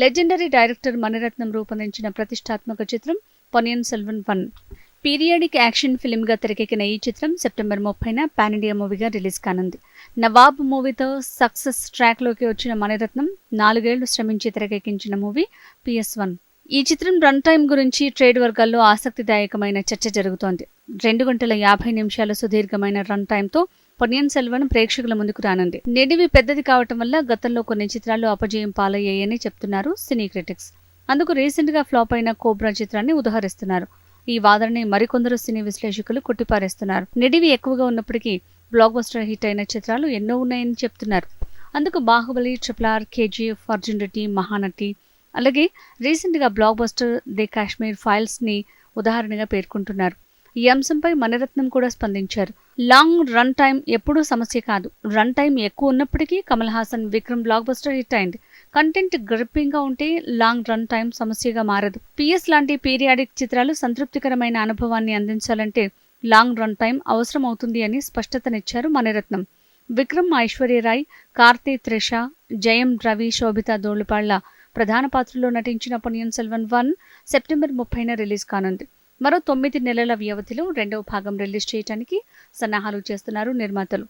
Legendary director Mani Ratnam రూపొందించిన ప్రతిష్టాత్మక చిత్రం Ponniyin Selvan one. Periodic action ఫిల్మ్గా తెరకెక్కిన ఈ చిత్రం సెప్టెంబర్ ముప్పైన పాన్ ఇండియా మూవీగా రిలీజ్ కానుంది. నవాబ్ మూవీతో సక్సెస్ ట్రాక్లోకి వచ్చిన మణిరత్నం నాలుగేళ్ళు శ్రమించి తెరకెక్కించిన మూవీ పిఎస్ వన్. ఈ చిత్రం రన్ టైం గురించి ట్రేడ్ వర్గాల్లో ఆసక్తిదాయకమైన చర్చ జరుగుతోంది. రెండు గంటల యాభై నిమిషాల సుదీర్ఘమైన రన్ టైంతో పొన్నియన్ సెల్వన్ ప్రేక్షకుల ముందుకు రానుంది. నిడివి పెద్దది కావటం వల్ల గతంలో కొన్ని చిత్రాలు అపజయం పాలయ్యాయని చెప్తున్నారు సినీ క్రిటిక్స్. అందుకు రీసెంట్గా ఫ్లాప్ అయిన కోబ్రా చిత్రాన్ని ఉదహరిస్తున్నారు. ఈ వాదనని మరికొందరు సినీ విశ్లేషకులు కొట్టిపారేస్తున్నారు. నిడివి ఎక్కువగా ఉన్నప్పటికీ బ్లాక్ బస్టర్ హిట్ అయిన చిత్రాలు ఎన్నో ఉన్నాయని చెప్తున్నారు. అందుకు Baahubali triple R KGF Arjun Reddy Mahanati అలాగే రీసెంట్గా బ్లాక్ బస్టర్ ది కాశ్మీర్ ఫైల్స్ని ఉదాహరణగా పేర్కొంటున్నారు. ఈ అంశంపై మణిరత్నం కూడా స్పందించారు. లాంగ్ రన్ టైం ఎప్పుడూ సమస్య కాదు. రన్ టైం ఎక్కువ ఉన్నప్పటికీ Kamal Haasan Vikram block buster hit అయింది. కంటెంట్ గ్రిప్పింగ్గా ఉంటే లాంగ్ రన్ టైం సమస్యగా మారదు. పిఎస్ లాంటి పీరియాడిక్ చిత్రాలు సంతృప్తికరమైన అనుభవాన్ని అందించాలంటే లాంగ్ రన్ టైం అవసరం అవుతుంది అని స్పష్టతనిచ్చారు మణిరత్నం విక్రమ్ ఐశ్వర్యరాయ్ కార్తీ త్రిష జయం రవి శోభిత దోళ్ళుపాళ్ళ ప్రధాన పాత్రలో నటించిన పొనియన్ సెల్వన్ వన్ సెప్టెంబర్ ముప్పైన రిలీజ్ కానుంది. మరో తొమ్మిది నెలల వ్యవధిలో రెండవ భాగం రిలీజ్ చేయడానికి సన్నాహాలు చేస్తున్నారు నిర్మాతలు.